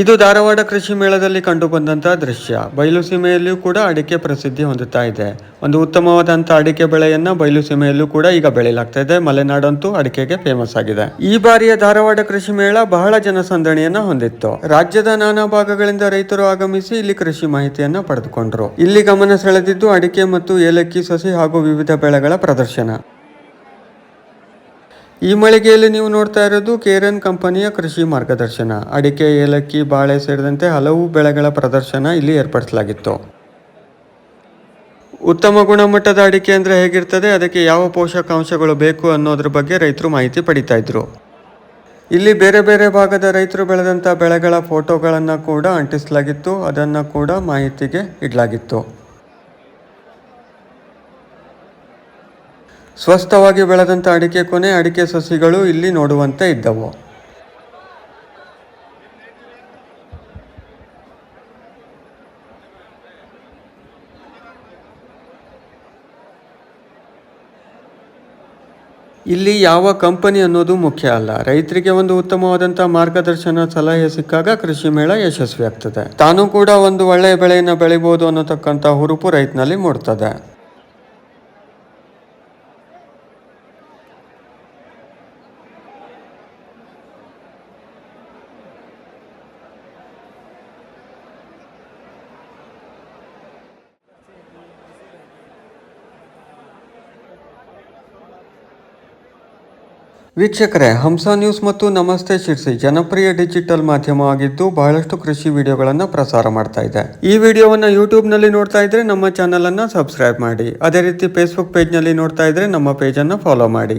ಇದು ಧಾರವಾಡ ಕೃಷಿ ಮೇಳದಲ್ಲಿ ಕಂಡುಬಂದಂತಹ ದೃಶ್ಯ. ಬಯಲು ಸೀಮೆಯಲ್ಲಿಯೂ ಕೂಡ ಅಡಿಕೆ ಪ್ರಸಿದ್ಧಿ ಹೊಂದುತ್ತಾ ಇದೆ. ಒಂದು ಉತ್ತಮವಾದಂತಹ ಅಡಿಕೆ ಬೆಳೆಯನ್ನ ಬಯಲು ಸೀಮೆಯಲ್ಲೂ ಕೂಡ ಈಗ ಬೆಳೆಯಲಾಗ್ತಾ ಇದೆ. ಮಲೆನಾಡಂತೂ ಅಡಿಕೆಗೆ ಫೇಮಸ್ ಆಗಿದೆ. ಈ ಬಾರಿಯ ಧಾರವಾಡ ಕೃಷಿ ಮೇಳ ಬಹಳ ಜನಸಂದಣಿಯನ್ನ ಹೊಂದಿತ್ತು. ರಾಜ್ಯದ ನಾನಾ ಭಾಗಗಳಿಂದ ರೈತರು ಆಗಮಿಸಿ ಇಲ್ಲಿ ಕೃಷಿ ಮಾಹಿತಿಯನ್ನ ಪಡೆದುಕೊಂಡರು. ಇಲ್ಲಿ ಗಮನ ಸೆಳೆದಿದ್ದು ಅಡಿಕೆ ಮತ್ತು ಏಲಕ್ಕಿ, ಸಸಿ ಹಾಗೂ ವಿವಿಧ ಬೆಳೆಗಳ ಪ್ರದರ್ಶನ. ಈ ಮಳಿಗೆಯಲ್ಲಿ ನೀವು ನೋಡ್ತಾ ಇರೋದು ಕೇರನ್ ಕಂಪನಿಯ ಕೃಷಿ ಮಾರ್ಗದರ್ಶನ. ಅಡಿಕೆ, ಏಲಕ್ಕಿ, ಬಾಳೆ ಸೇರಿದಂತೆ ಹಲವು ಬೆಳೆಗಳ ಪ್ರದರ್ಶನ ಇಲ್ಲಿ ಏರ್ಪಡಿಸಲಾಗಿತ್ತು. ಉತ್ತಮ ಗುಣಮಟ್ಟದ ಅಡಿಕೆ ಅಂದರೆ ಹೇಗಿರ್ತದೆ, ಅದಕ್ಕೆ ಯಾವ ಪೋಷಕಾಂಶಗಳು ಬೇಕು ಅನ್ನೋದ್ರ ಬಗ್ಗೆ ರೈತರು ಮಾಹಿತಿ ಪಡಿತಾ ಇದ್ರು. ಇಲ್ಲಿ ಬೇರೆ ಬೇರೆ ಭಾಗದ ರೈತರು ಬೆಳೆದಂಥ ಬೆಳೆಗಳ ಫೋಟೋಗಳನ್ನು ಕೂಡ ಅಂಟಿಸಲಾಗಿತ್ತು. ಅದನ್ನು ಕೂಡ ಮಾಹಿತಿಗೆ ಇಡಲಾಗಿತ್ತು. ಸ್ವಸ್ಥವಾಗಿ ಬೆಳೆದಂಥ ಅಡಿಕೆ ಕೊನೆ ಅಡಿಕೆ ಸಸಿಗಳು ಇಲ್ಲಿ ನೋಡುವಂತೆ ಇದ್ದವು. ಇಲ್ಲಿ ಯಾವ ಕಂಪನಿ ಅನ್ನೋದು ಮುಖ್ಯ ಅಲ್ಲ. ರೈತರಿಗೆ ಒಂದು ಉತ್ತಮವಾದಂಥ ಮಾರ್ಗದರ್ಶನ ಸಲಹೆ ಸಿಕ್ಕಾಗ ಕೃಷಿ ಮೇಳ ಯಶಸ್ವಿ ಆಗ್ತದೆ ತಾನು ಕೂಡ ಒಂದು ಒಳ್ಳೆಯ ಬೆಳೆಯನ್ನು ಬೆಳಿಬಹುದು ಅನ್ನತಕ್ಕಂಥ ಹುರುಪು ರೈತನಲ್ಲಿ ಮೂಡ್ತದೆ. ವೀಕ್ಷಕರೇ, ಹಂಸ ನ್ಯೂಸ್ ಮತ್ತು ನಮಸ್ತೆ ಶಿರ್ಸಿ. ಜನಪ್ರಿಯ ಡಿಜಿಟಲ್ ಮಾಧ್ಯಮ ಆಗಿದ್ದು ಬಹಳಷ್ಟು ಕೃಷಿ ವಿಡಿಯೋಗಳನ್ನು ಪ್ರಸಾರ ಮಾಡ್ತಾ ಇದೆ. ಈ ವಿಡಿಯೋವನ್ನು ಯೂಟ್ಯೂಬ್ನಲ್ಲಿ ನೋಡ್ತಾ ಇದ್ರೆ ನಮ್ಮ ಚಾನೆಲ್ ಅನ್ನ ಸಬ್ಸ್ಕ್ರೈಬ್ ಮಾಡಿ. ಅದೇ ರೀತಿ ಫೇಸ್ಬುಕ್ ಪೇಜ್ನಲ್ಲಿ ನೋಡ್ತಾ ಇದ್ರೆ ನಮ್ಮ ಪೇಜನ್ನು ಫಾಲೋ ಮಾಡಿ.